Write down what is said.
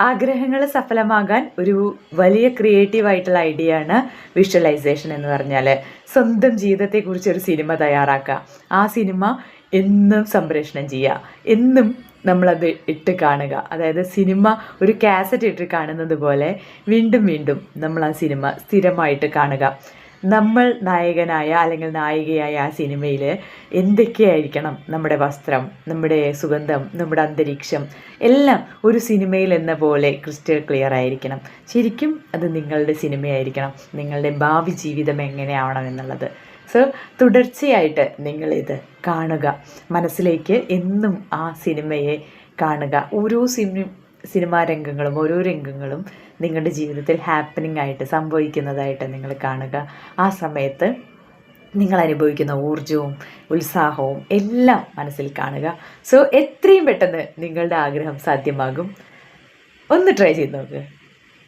ആഗ്രഹങ്ങൾ സഫലമാകാൻ ഒരു വലിയ ക്രിയേറ്റീവ് ആയിട്ടുള്ള ഐഡിയ ആണ് വിഷ്വലൈസേഷൻ എന്ന് പറഞ്ഞാൽ സ്വന്തം ജീവിതത്തെക്കുറിച്ച് ഒരു സിനിമ തയ്യാറാക്കുക. ആ സിനിമ എന്നും സംപ്രേഷണം ചെയ്യുക. എന്നും നമ്മളത് ഇട്ട് കാണുക. അതായത് സിനിമ ഒരു കാസറ്റ് ഇട്ട് കാണുന്നത് പോലെ വീണ്ടും വീണ്ടും നമ്മൾ ആ സിനിമ സ്ഥിരമായിട്ട് കാണുക. നമ്മൾ നായകനായ അല്ലെങ്കിൽ നായികയായ ആ സിനിമയിൽ എന്തൊക്കെയായിരിക്കണം നമ്മുടെ വസ്ത്രം നമ്മുടെ സുഗന്ധം നമ്മുടെ അന്തരീക്ഷം എല്ലാം ഒരു സിനിമയിൽ എന്ന പോലെ ക്രിസ്റ്റൽ ക്ലിയർ ആയിരിക്കണം. ശരിക്കും അത് നിങ്ങളുടെ സിനിമയായിരിക്കണം. നിങ്ങളുടെ ഭാവി ജീവിതം എങ്ങനെയാവണം എന്നുള്ളത്. സോ തുടർച്ചയായിട്ട് നിങ്ങളിത് കാണുക. മനസ്സിലേക്ക് എന്നും ആ സിനിമയെ കാണുക. ഓരോ സിനിമ സിനിമാ രംഗങ്ങളും ഓരോ രംഗങ്ങളും നിങ്ങളുടെ ജീവിതത്തിൽ ഹാപ്പനിങ് ആയിട്ട് സംഭവിക്കുന്നതായിട്ട് നിങ്ങൾ കാണുക. ആ സമയത്ത് നിങ്ങൾ അനുഭവിക്കുന്ന ഊർജവും ഉത്സാഹവും എല്ലാം മനസ്സിൽ കാണുക. സോ എത്രയും പെട്ടെന്ന് നിങ്ങളുടെ ആഗ്രഹം സാധ്യമാകും. ഒന്ന് ട്രൈ ചെയ്ത് നോക്കുക